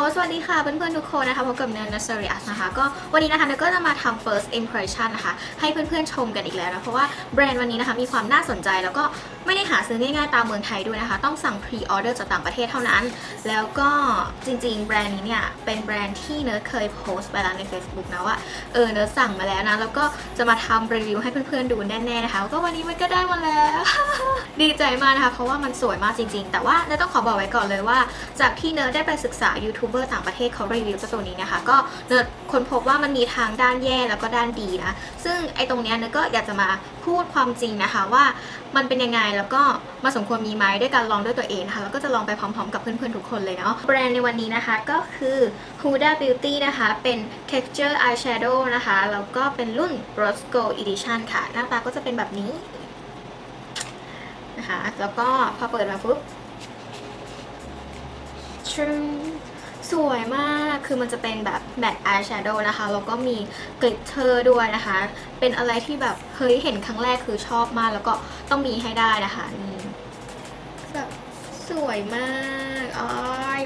ล สวัสดีค่ะเพื่อนๆทุกคนนะคะพบกับเนยนัสเริอัสนะคะ ก็ วันนี้นะคะเนยก็จะมาทำ first impression นะคะให้เพื่อนๆชมกันอีกแล้วนะเพราะว่าแบรนด์วันนี้นะคะมีความน่าสนใจแล้วก็ไม่ได้หาซื้อง่ายๆตามเมืองไทยด้วยนะคะ ต้องสั่ง pre order จากต่างประเทศเท่านั้น แล้วก็จริงๆ แบรนด์นี้เนี่ยเป็นแบรนด์ที่เนยเคยโพสต์ไปแล้วใน Facebook นะว่าเออเนยสั่งมาแล้วนะแล้วก็จะมาทำรีวิวให้เพื่อนๆดูแน่ๆนะคะก็วันนี้มันก็ได้มาแล้ว ดีใจมากนะคะเพราะว่ามันสวยมากจริง ๆ แต่ว่าเนยต้องขอบอกไว้ก่อนเลยว่า จากที่เนยได้ไปศึกษายูทูบเบอร์ต่างประเทศเขารีวิวเจ้าตัวนี้นะคะก็เนยค้นพบว่ามันมีทางด้านแย่แล้วก็ด้านดีนะ ซึ่งไอ้ตรงเนี้ยเนยก็อยากจะมาพูดความจริงนะคะว่ามันเป็นยังไงแล้วก็มาสมควรมีไหมด้วยการลองด้วยตัวเองนะคะแล้วก็จะลองไปพร้อมๆ กับเพื่อนๆทุกคนเลยเนาะแบรนด์ในวันนี้นะคะก็คือ Huda Beauty นะคะเป็น texture eyeshadow นะคะแล้วก็เป็นรุ่น Rose Gold Edition ค่ะ หน้าตาก็จะเป็นแบบนี้นะคะแล้วก็พอเปิดมาปุ๊บชึ้ง สวยมาก คือมันจะเป็นแบบแบทอายแชโดว์นะคะ แล้วก็มีกลิตเตอร์ด้วยนะคะ เป็นอะไรที่แบบเฮ้ยเห็นครั้งแรกคือชอบมาก แล้วก็ต้องมีให้ได้นะคะนี่แบบสวยมากอ๋อ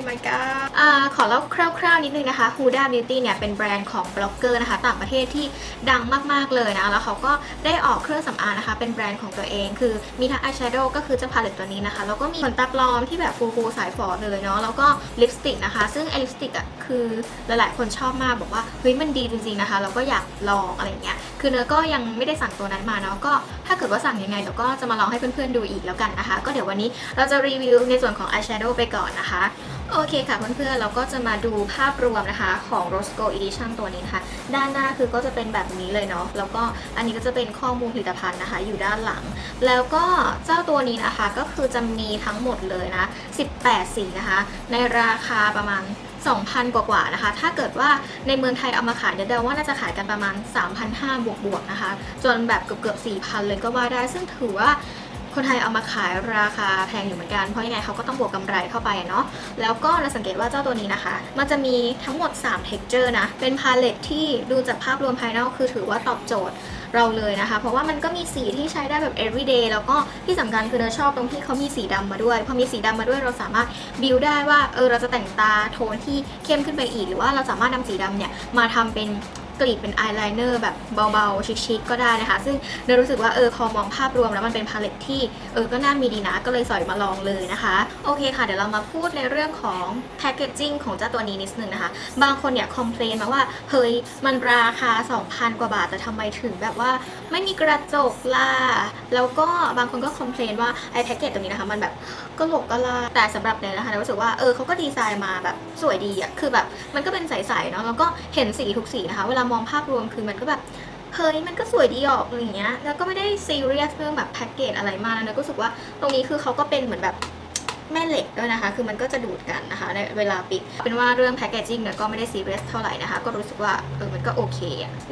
my god อ่าขอเล่าคร่าวๆนิดนึงนะคะ Huda Beauty เนี่ยเป็นแบรนด์ของบล็อกเกอร์นะคะ ต่างประเทศที่ดังมากๆเลยนะ แล้วเขาก็ได้ออกเครื่องสำอางนะคะ เป็นแบรนด์ของตัวเอง คือมีทั้งอายแชโดว์ก็คือเจ้าพาเลตตัวนี้นะคะ แล้วก็มีขนตาปลอมที่แบบฟูๆสายฝอเลยเนาะ แล้วก็ลิปสติกนะคะ ซึ่งไอลิปสติกอะคือหลายๆคนชอบมากบอกว่าเฮ้ยมันดีจริงๆนะคะเราก็อยากลองอะไรเงี้ย คือเนื้อก็ยังไม่ได้สั่งตัวนั้นมาเนาะ ก็ถ้าเกิดว่าสั่งยังไงเดี๋ยวก็จะมาลองให้เพื่อนๆดูอีกแล้วกันนะคะ ก็เดี๋ยววันนี้เราจะรีวิวในส่วนของอายแชโดว์ไปก่อนนะคะ โอเคค่ะเพื่อนๆเราก็จะมาดูภาพรวมนะคะของ Rose Gold Edition ตัวนี้นะคะ ด้านหน้าคือก็จะเป็นแบบนี้เลยเนาะแล้วก็อันนี้ก็จะเป็นข้อมูลผลิตภัณฑ์นะคะ อยู่ด้านหลัง แล้วก็เจ้าตัวนี้นะคะก็คือจะมีทั้งหมดเลยนะ 18 สีนะคะ ในราคาประมาณ 2,000 กว่าๆนะคะ ถ้าเกิดว่าในเมืองไทยเอามาขายเดี๋ยวเดาว่าน่าจะขายกันประมาณ 3,500 บวกๆนะคะ จนแบบเกือบๆ4,000 เลยก็ว่าได้ซึ่งถือว่า คนไทยเอามาขายราคาแพงอยู่เหมือนกัน เพราะยังไงเขาก็ต้องบวกกำไรเข้าไปเนาะ แล้วก็เราสังเกตว่าเจ้าตัวนี้นะคะ มันจะมีทั้งหมด 3 texture นะ เป็นพาเลตที่ดูจากภาพรวมภายนอกคือถือว่าตอบโจทย์เราเลยนะคะ เพราะว่ามันก็มีสีที่ใช้ได้แบบ everyday แล้วก็ที่สำคัญคือเราชอบตรงที่เขามีสีดำมาด้วย พอมีสีดำมาด้วยเราสามารถบิวได้ว่า เออ เราจะแต่งตาโทนที่เข้มขึ้นไปอีก หรือว่าเราสามารถนำสีดำเนี่ยมาทำเป็น กรีดเป็นอายไลเนอร์แบบเบาๆ ชิคๆก็ได้นะคะ ซึ่งเนยรู้สึกว่าเออพอมองภาพรวมแล้วมันเป็นพาเลตที่เออก็น่ามีดีนะ ก็เลยสอยมาลองเลยนะคะ โอเคค่ะ เดี๋ยวเรามาพูดในเรื่องของแพ c เกจจิ้งของเจ้าตัวนี้นิดนึงนะคะ บางคนเนี่ยคอมเพลนมาว่าเฮ้ยมันราคา 2,000 กว่าบาทแต่ทำไมถึงแบบว่าไม่มีกระจกล่ะแล้วก็บางคนก็คอมเพลนว่าไอ้แพ็กเกจตรงนี้นะคะมันแบบก็หลกก็ลาแต่สำหรับเนยนะคะเนยรู้สึกว่าเออเขาก็ดีไซน์มาแบบ สวยดีอะคือแบบมันก็เป็นใสๆเนาะแล้วก็เห็นสีทุกสีนะคะ เวลามองภาพรวมคือมันก็แบบเฮ้ยมันก็สวยดีออกอะไรอย่างเงี้ย แล้วก็ไม่ได้ซีเรียสเรื่องแบบแพ็กเกจอะไรมากนะเนยก็รู้สึกว่าตรงนี้คือเขาก็เป็นเหมือนแบบแม่เหล็กด้วยนะคะ คือมันก็จะดูดกันนะคะในเวลาปิด เป็นว่าเรื่องแพคเกจิ้งเนี่ยก็ไม่ได้ซีเรียสเท่าไหร่นะคะ ก็รู้สึกว่าเออมันก็โอเค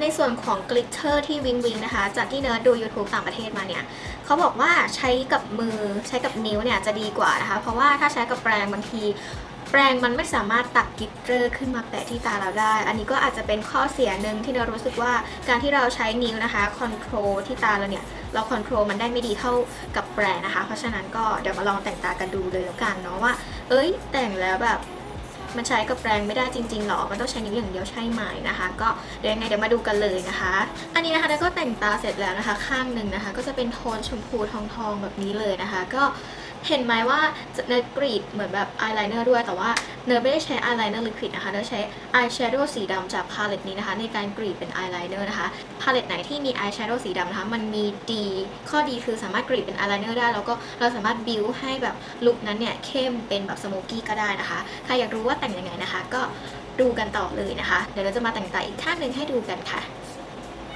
ในส่วนของกลิตเตอร์ที่วิงวิงนะคะ จากที่เนิร์ดดู YouTube ต่างประเทศมาเนี่ย เขาบอกว่าใช้กับมือใช้กับนิ้วเนี่ยจะดีกว่านะคะ เพราะว่าถ้าใช้กับแปรงบางที แปรงมันไม่สามารถตักกิตเตอร์ขึ้นมาแปะที่ตาเราได้ อันนี้ก็อาจจะเป็นข้อเสียหนึ่งที่เรารู้สึกว่าการที่เราใช้นิ้วนะคะคอนโทรลที่ตาเราเนี่ยเราคอนโทรลมันได้ไม่ดีเท่ากับแปรงนะคะ เพราะฉะนั้นก็เดี๋ยวมาลองแต่งตากันดูเลยแล้วกันเนาะว่า เอ้ย แต่งแล้วแบบมันใช้กับแปรงไม่ได้จริงๆหรอ มันต้องใช้นิ้วอย่างเดียวใช่ไหมนะคะ ก็เดี๋ยวยังไงเดี๋ยวมาดูกันเลยนะคะ อันนี้นะคะแล้วก็แต่งตาเสร็จแล้วนะคะ ข้างหนึ่งนะคะ ก็จะเป็นโทนชมพูทองๆแบบนี้เลยนะคะ ก็ เห็นไหมว่าเนยกรีดเหมือนแบบอายไลเนอร์ด้วย แต่ว่าเนยไม่ได้ใช้อายไลเนอร์ลิควิดนะคะเนยใช้อายแชโดว์สีดำจากพาเลตนี้นะคะ ในการกรีดเป็นอายไลเนอร์นะคะพาเลตไหนที่มีอายแชโดว์สีดำนะคะมันมีดีข้อดีคือสามารถกรีดเป็นอายไลเนอร์ได้ แล้วก็เราสามารถบิวให้แบบลุคนั้นเนี่ยเข้มเป็นแบบสโมกี้ก็ได้นะคะใครอยากรู้ว่าแต่งยังไงนะคะ ก็ดูกันต่อเลยนะคะ เดี๋ยวเราจะมาแต่งตาอีกข้างหนึ่งให้ดูกันค่ะ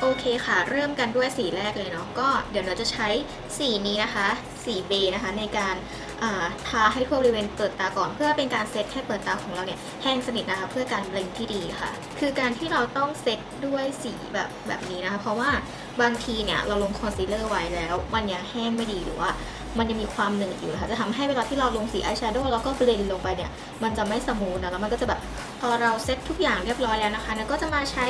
โอเคค่ะ เริ่มกันด้วยสีแรกเลยเนาะก็เดี๋ยวเราจะใช้สีนี้นะคะ สีเบย์นะคะ ในการทาให้ทั่วบริเวณเปิดตาก่อน เพื่อเป็นการเซตให้เปิดตาของเราเนี่ยแห้งสนิทนะคะ เพื่อการเบลนที่ดีค่ะ คือการที่เราต้องเซตด้วยสีแบบแบบนี้นะคะ เพราะว่าบางทีเนี่ยเราลงคอนซีลเลอร์ไว้แล้ว มันยังแห้งไม่ดีหรือว่ามันยังมีความหนืดอยู่นะคะ จะทำให้เวลาที่เราลงสีอายแชโดว์แล้วก็เบลนลงไปเนี่ย มันจะไม่สมูทนะ แล้วมันก็จะแบบพอเราเซตทุกอย่างเรียบร้อยแล้วนะคะแล้วก็จะมาใช้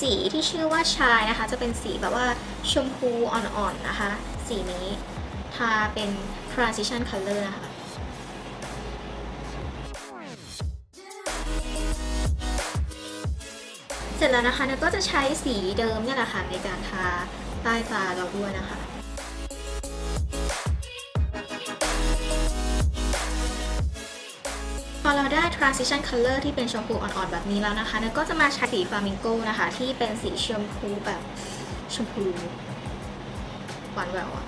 สีที่ชื่อว่าชายนะคะ จะเป็นสีแบบว่าชมพูอ่อนๆนะคะ สีนี้ ทาเป็น transition color นะคะเสร็จแล้วนะคะเนยก็จะใช้สีเดิมเนี่ยแหละค่ะในการทาใต้ตาเราด้วยนะคะ พอเราได้ transition color ที่เป็นชมพูอ่อนๆ แบบนี้แล้วนะคะเนยก็จะมาใช้สี flamingo นะคะ ที่เป็นสีชมพูแบบชมพูหวานแหววอะ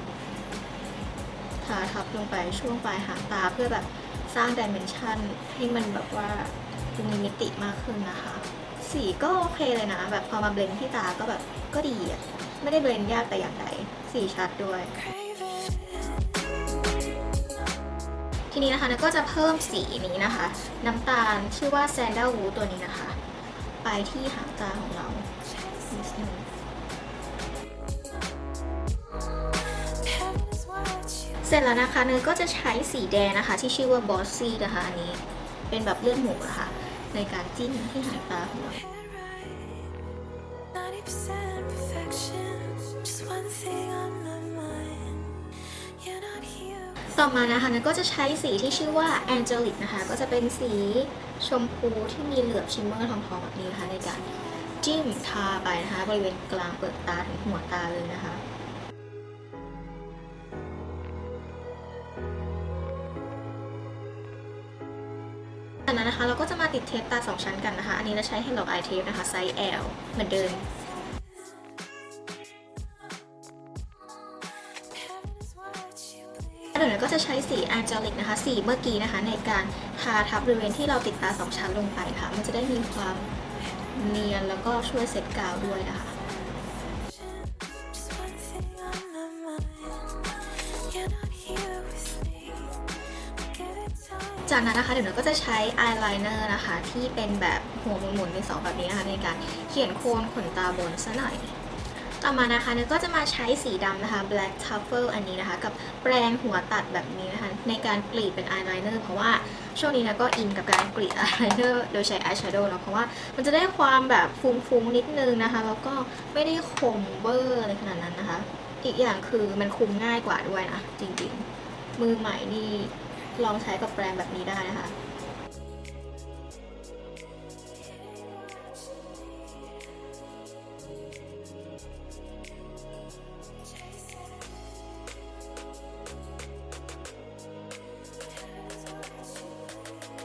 ทาทับลงไปช่วงปลายหางตาเพื่อแบบสร้าง dimension ให้มันแบบว่าดูมีมิติมากขึ้นนะคะ สีก็โอเคเลยนะ แบบพอมาเบลนที่ตาก็แบบก็ดีอะไม่ได้เบลนยากแต่อย่างใดสีชัดด้วย ทีนี้นะคะเนยก็จะเพิ่มสีนี้นะคะ น้ำตาลชื่อว่า sandalwood ตัวนี้นะคะ ไปที่หางตาของเรานิดนึง เสร็จแล้วนะคะเนยก็จะใช้สีแดงนะคะ ที่ชื่อว่า bossy นะคะอันนี้เป็นแบบเลือดหมูนะคะ ในการจิ้มที่หางตาของเราต่อมานะคะเนยก็จะใช้สีที่ชื่อว่า Angelic นะคะ ก็จะเป็นสีชมพูที่มีเหลือบชิมเมอร์ทองๆแบบนี้นะคะในการจิ้มทาไปนะคะ บริเวณกลางเปลือกตาถึงหัวตาเลยนะคะ จากนั้นนะคะเราก็จะมาติดเทปตา 2 ชั้นกันนะคะ อันนี้เราใช้ Hello Eye Tape นะคะไซส์ L เหมือนเดิมเดี๋ยวเราก็จะใช้สี Angelic นะคะ สีเมื่อกี้นะคะ ในการทาทับบริเวณที่เราติดตา 2 ชั้นลงไปค่ะ มันจะได้มีความเนียนแล้วก็ช่วยเซตกาวด้วยนะคะ จากนั้นนะคะเดี๋ยวเราก็จะใช้อายไลเนอร์นะคะ ที่เป็นแบบหัวหมุนๆในสองแบบนี้นะคะในการเขียนโคนขนตาบนซะหน่อย ต่อมานะคะเนยก็จะมาใช้สีดำนะคะ black truffle อันนี้นะคะ กับแปรงหัวตัดแบบนี้นะคะ ในการกรีดเป็นอายไลเนอร์เพราะว่าช่วงนี้นะก็อินกับการกรีดอายไลเนอร์โดยใช้อายแชโดว์เนาะเพราะว่ามันจะได้ความแบบฟุ้งๆนิดนึงนะคะ แล้วก็ไม่ได้คมเบอร์อะไรขนาดนั้นนะคะ อีกอย่างคือมันคุมง่ายกว่าด้วยนะจริงๆ มือใหม่นี่ ลองใช้กับแปรงแบบนี้ได้นะคะ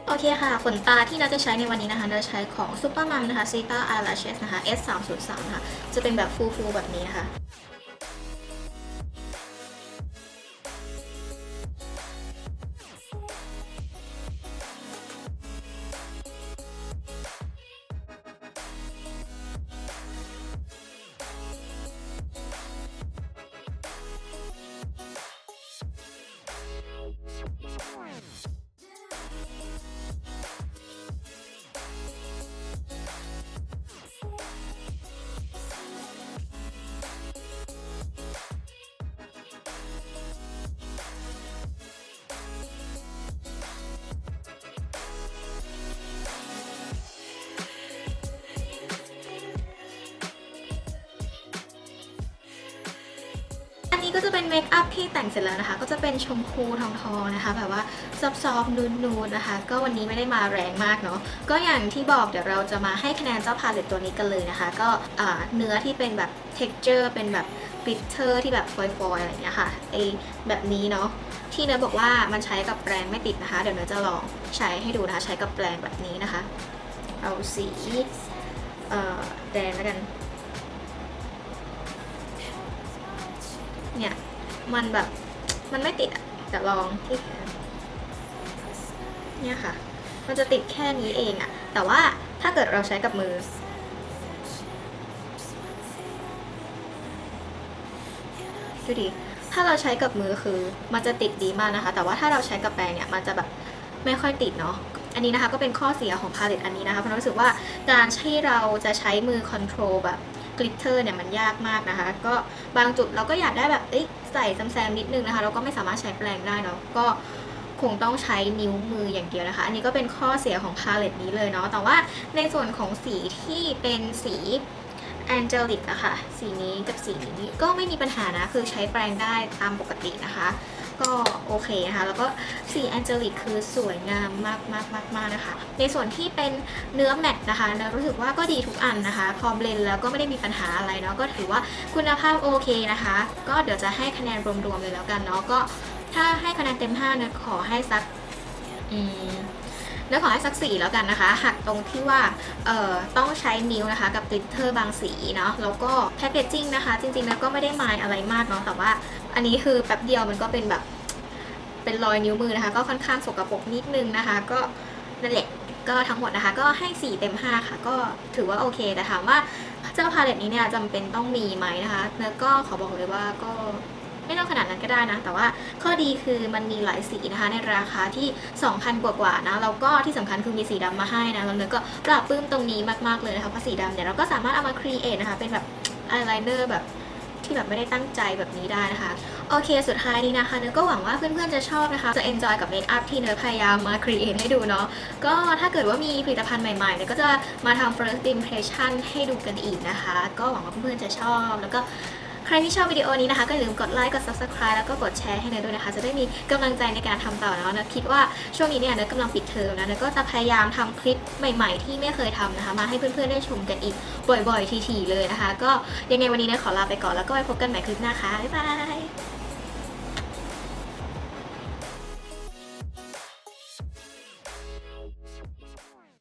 โอเคค่ะ ขนตาที่เราจะใช้ในวันนี้นะคะ เราใช้ของ Supermum นะคะ Zeta Eyelashes นะคะ S 3 0 3ค่ะจะเป็นแบบฟูๆแบบนี้นะคะ ก็จะเป็นเมคอัพที่แต่งเสร็จแล้วนะคะ ก็จะเป็นชมพูทองๆนะคะ แบบว่าซอฟๆนูนๆนะคะ ก็วันนี้ไม่ได้มาแรงมากเนาะก็อย่างที่บอกเดี๋ยวเราจะมาให้คะแนนเจ้าพาเลตตัวนี้กันเลยนะคะ ก็เนื้อที่เป็นแบบ texture เป็นแบบ glitter ที่แบบฟอยๆอะไรอย่างเงี้ยค่ะไอแบบนี้เนาะที่เนยบอกว่ามันใช้กับแปรงไม่ติดนะคะ เดี๋ยวเนยจะลองใช้ให้ดูนะคะ ใช้กับแปรงแบบนี้นะคะ เอาสีเอ่อแดงแล้วกัน มันแบบมันไม่ติดอะแต่ลองที่แขนเนี่ยค่ะ มันจะติดแค่นี้เองอะแต่ว่าถ้าเกิดเราใช้กับมือ ดูดิ ถ้าเราใช้กับมือคือ มันจะติดดีมากนะคะ แต่ว่าถ้าเราใช้กับแปรงเนี่ย มันจะแบบไม่ค่อยติดเนาะอันนี้นะคะก็เป็นข้อเสียของพาเลตอันนี้นะคะเพราะรู้สึกว่าการที่เราจะใช้มือคอนโทรลแบบ กลิตเตอร์เนี่ยมันยากมากนะคะ ก็บางจุดเราก็อยากได้แบบใส่แซมๆนิดนึงนะคะ เราก็ไม่สามารถใช้แปรงได้เนาะก็คงต้องใช้นิ้วมืออย่างเดียวนะคะ อันนี้ก็เป็นข้อเสียของพาเลตนี้เลยเนาะ แต่ว่าในส่วนของสีที่เป็นสีแองเจลิกอะค่ะ สีนี้กับสีนี้ก็ไม่มีปัญหานะ คือใช้แปรงได้ตามปกตินะคะ ก็โอเคนะคะแล้วก็สีแองเจลิกคือสวยงามมากมากมากมากนะคะ ในส่วนที่เป็นเนื้อแมตต์นะคะเนรู้สึกว่าก็ดีทุกอันนะคะ พอเบลนแล้วก็ไม่ได้มีปัญหาอะไรเนาะก็ถือว่าคุณภาพโอเคนะคะ ก็เดี๋ยวจะให้คะแนนรวมๆเลยแล้วกันเนาะก็ถ้าให้คะแนนเต็ม5เนี่ยขอให้สักอืมแล้วขอให้สักสี่แล้วกันนะคะ หักตรงที่ว่าเอ่อต้องใช้นิ้วนะคะ กับกลิตเตอร์บางสีเนาะแล้วก็แพคเกจจิ้งนะคะ จริงๆแล้วก็ไม่ได้มายอะไรมากเนาะแต่ว่า อันนี้คือแป๊บเดียวมันก็เป็นแบบเป็นรอยนิ้วมือนะคะ ก็ค่อนข้างสกปรกนิดนึงนะคะ ก็นั่นแหละก็ทั้งหมดนะคะ ก็ให้ 4 เต็ม 5 ค่ะ ก็ถือว่าโอเคแต่ถามว่าเจ้าพาเลตนี้เนี่ยจำเป็นต้องมีไหมนะคะ แล้วก็ขอบอกเลยว่าก็ไม่ต้องขนาดนั้นก็ได้นะ แต่ว่าข้อดีคือมันมีหลายสีนะคะ ในราคาที่ 2,000 กว่าๆนะ แล้วก็ที่สำคัญคือมีสีดำมาให้นะแล้วเนยก็ปรับปลื้มตรงนี้มากๆเลยนะคะเพราะสีดำเนี่ยเราก็สามารถเอามาครีเอทนะคะ เป็นแบบอายไลเนอร์แบบ ที่แบบไม่ได้ตั้งใจแบบนี้ได้นะคะ โอเค สุดท้ายนี้นะคะเนยก็หวังว่าเพื่อนๆจะชอบนะคะ จะ enjoy กับเมคอัพที่เนยพยายามมา create ให้ดูเนาะ ก็ถ้าเกิดว่ามีผลิตภัณฑ์ใหม่ๆเนยก็จะมาทำ first impression ให้ดูกันอีกนะคะ ก็หวังว่าเพื่อนๆจะชอบแล้วก็ ใครที่ชอบวิดีโอนี้นะคะ ก็อย่าลืมกดไลค์กด subscribe แล้วก็กดแชร์ให้เนยด้วยนะคะ จะได้มีกำลังใจในการทำต่อเนาะเนยคิดว่าช่วงนี้เนี่ยเนยกำลังปิดเทอมนะเนยก็จะพยายามทำคลิปใหม่ ๆ ที่ไม่เคยทำนะคะ มาให้เพื่อนๆได้ชมกันอีกบ่อยๆทีๆเลยนะคะ ก็ยังไงวันนี้เนยขอลาไปก่อนแล้วก็ไว้พบกันใหม่คลิปหน้าค่ะบ๊ายบาย